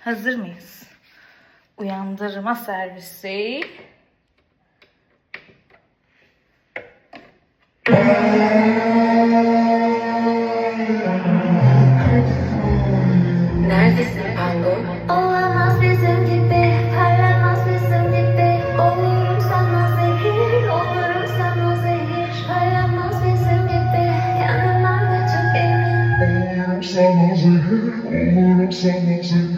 Hazır mıyız? Uyandırma servisi. Neredesin Pango? Olamaz bizim gibi, parlamaz bizim gibi Olurum sana zehir, olurum sana zehir Parlamaz bizim gibi, yanından da çok emin Olurum sana zehir, olurum sana zehir.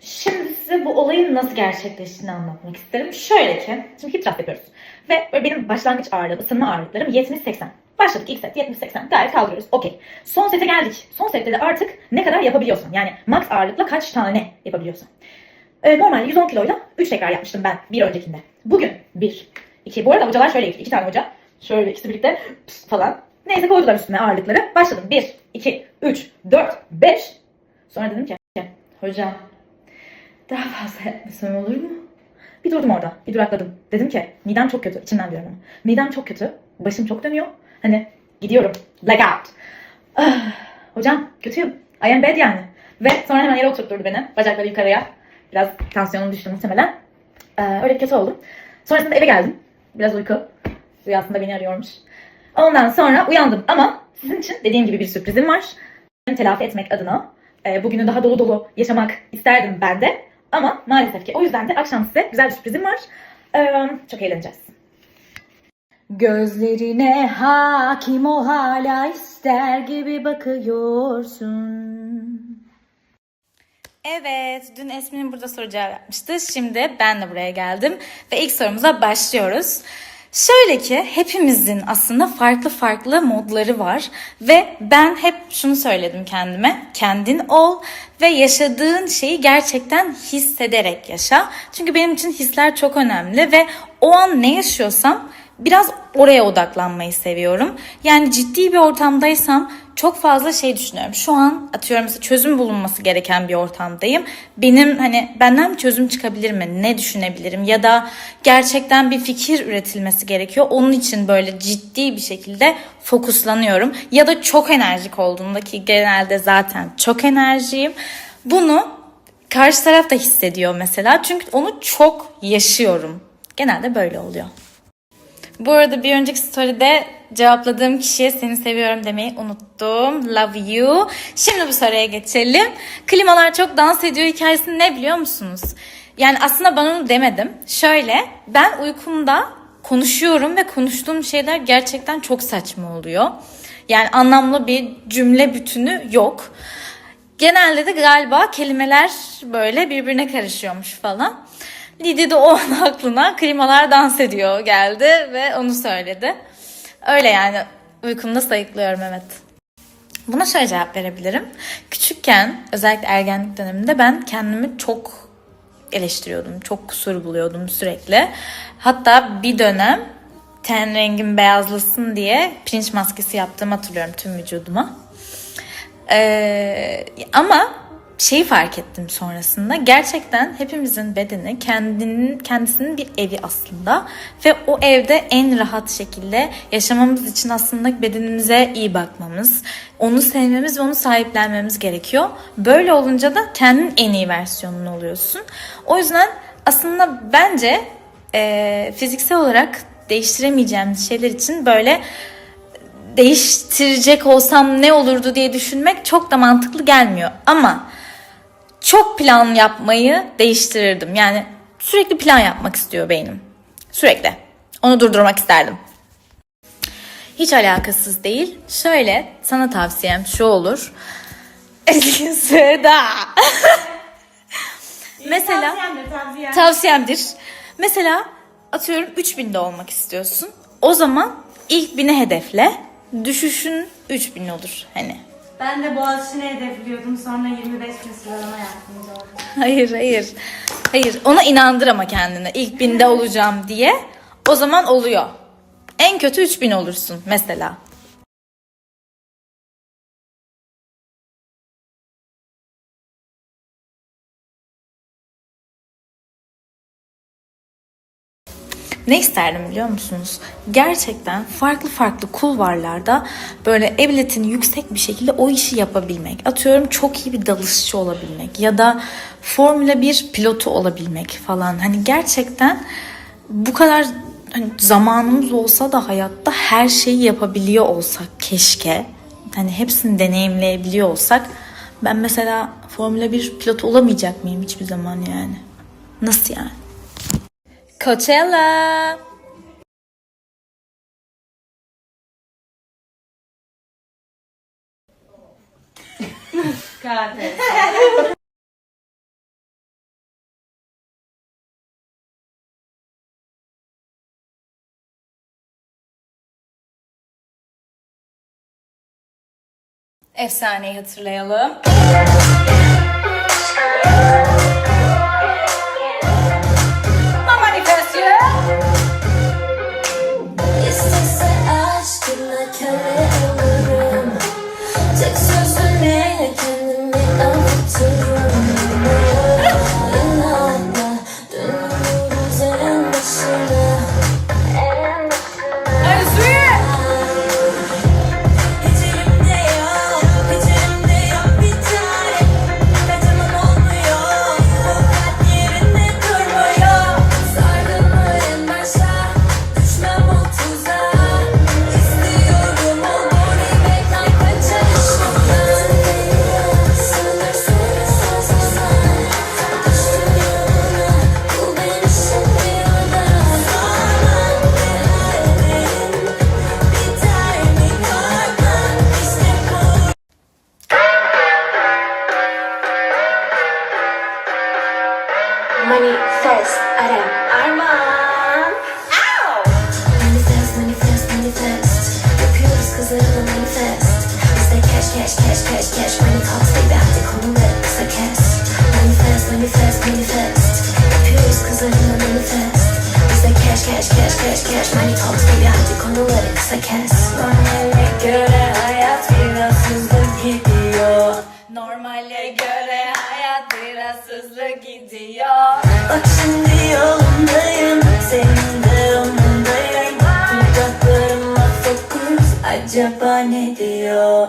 Şimdi size bu olayın nasıl gerçekleştiğini anlatmak isterim. Şöyle ki, şimdi hip thrust yapıyoruz. Ve benim başlangıç ağırlığım, ısınma ağırlıklarım 70-80. Başladık ilk set 70-80 gayet kaldırıyoruz. Okey. Son sete geldik. Son sette de artık ne kadar yapabiliyorsan. Yani max ağırlıkla kaç tane yapabiliyorsan. Ee, normalde 110 kiloyla 3 tekrar yapmıştım ben bir öncekinde. Bugün 1, 2. Bu arada hocalar şöyle 2 tane hoca. Şöyle ikisi birlikte pıs falan. Neyse koydular üstüne ağırlıkları. Başladım. 1, 2, 3, 4, 5. Sonra dedim ki hocam daha fazla yapmasam olur mu? Bir durdum orada. Bir durakladım. Dedim ki midem çok kötü. İçimden diyorum ama. Midem çok kötü. Başım çok dönüyor. Hani gidiyorum. Blackout. Ah, hocam kötüyüm. I am bad yani. Ve sonra hemen yere oturtturdu beni. Bacakları yukarıya. Biraz tansiyonum düştü muhtemelen. Ee, öyle kötü oldum. Sonrasında eve geldim. Biraz uyku. Rüyasında beni arıyormuş. Ondan sonra uyandım ama sizin için dediğim gibi bir sürprizim var. Telafi etmek adına e, bugünü daha dolu dolu yaşamak isterdim ben de. Ama maalesef ki o yüzden de akşam size güzel bir sürprizim var. Ee, çok eğleneceğiz. Gözlerine hakim o hala ister gibi bakıyorsun. Evet, dün Esmin'in burada soru cevap yapmıştı. Şimdi ben de buraya geldim ve ilk sorumuza başlıyoruz. Şöyle ki hepimizin aslında farklı farklı modları var ve ben hep şunu söyledim kendime. Kendin ol ve yaşadığın şeyi gerçekten hissederek yaşa. Çünkü benim için hisler çok önemli ve o an ne yaşıyorsam biraz oraya odaklanmayı seviyorum. Yani ciddi bir ortamdaysam çok fazla şey düşünüyorum. Şu an atıyorum mesela çözüm bulunması gereken bir ortamdayım. Benim hani benden bir çözüm çıkabilir mi? Ne düşünebilirim? Ya da gerçekten bir fikir üretilmesi gerekiyor. Onun için böyle ciddi bir şekilde fokuslanıyorum. Ya da çok enerjik olduğumda ki genelde zaten çok enerjiyim. Bunu karşı taraf da hissediyor mesela. Çünkü onu çok yaşıyorum. Genelde böyle oluyor. Bu arada bir önceki story'de cevapladığım kişiye seni seviyorum demeyi unuttum. Love you. Şimdi bu soruya geçelim. Klimalar çok dans ediyor hikayesi ne biliyor musunuz? Yani aslında ben onu demedim. Şöyle ben uykumda konuşuyorum ve konuştuğum şeyler gerçekten çok saçma oluyor. Yani anlamlı bir cümle bütünü yok. Genelde de galiba kelimeler böyle birbirine karışıyormuş falan. Lidi de o an aklına klimalar dans ediyor geldi ve onu söyledi. Öyle yani uykumda sayıklıyorum evet. Buna şöyle cevap verebilirim. Küçükken özellikle ergenlik döneminde ben kendimi çok eleştiriyordum. Çok kusur buluyordum sürekli. Hatta bir dönem ten rengim beyazlasın diye pirinç maskesi yaptığımı hatırlıyorum tüm vücuduma. Ee, ama şeyi fark ettim sonrasında. Gerçekten hepimizin bedeni kendinin kendisinin bir evi aslında ve o evde en rahat şekilde yaşamamız için aslında bedenimize iyi bakmamız, onu sevmemiz ve onu sahiplenmemiz gerekiyor. Böyle olunca da kendin en iyi versiyonun oluyorsun. O yüzden aslında bence e, fiziksel olarak değiştiremeyeceğimiz şeyler için böyle değiştirecek olsam ne olurdu diye düşünmek çok da mantıklı gelmiyor. Ama çok plan yapmayı değiştirirdim. Yani sürekli plan yapmak istiyor beynim. Sürekli. Onu durdurmak isterdim. Hiç alakasız değil. Şöyle sana tavsiyem şu olur. Seda. Mesela tavsiyemdir. Mesela atıyorum 3000'de olmak istiyorsun. O zaman ilk 1000'e hedefle. Düşüşün 3000 olur hani. Ben de Boğaziçi'ni hedefliyordum. Sonra 25 bin sıralama yaptım. Hayır hayır. Hayır ona inandır ama kendini. İlk binde olacağım diye. O zaman oluyor. En kötü 3000 olursun mesela. Ne isterdim biliyor musunuz? Gerçekten farklı farklı kulvarlarda böyle evletini yüksek bir şekilde o işi yapabilmek. Atıyorum çok iyi bir dalışçı olabilmek ya da Formula 1 pilotu olabilmek falan. Hani gerçekten bu kadar hani zamanımız olsa da hayatta her şeyi yapabiliyor olsak keşke. Hani hepsini deneyimleyebiliyor olsak ben mesela Formula 1 pilotu olamayacak mıyım hiçbir zaman yani? Nasıl yani? Coachella. KTS. Efsaneyi hatırlayalım. Cash, cash, cash, cash, cash Money talks baby hadi konuları kısa kes. Normale göre hayat biraz hızlı gidiyor. Normale göre hayat biraz hızlı gidiyor. Bak şimdi yolundayım Senin de yolundayım. Dudaklarıma fokus Acaba ne diyor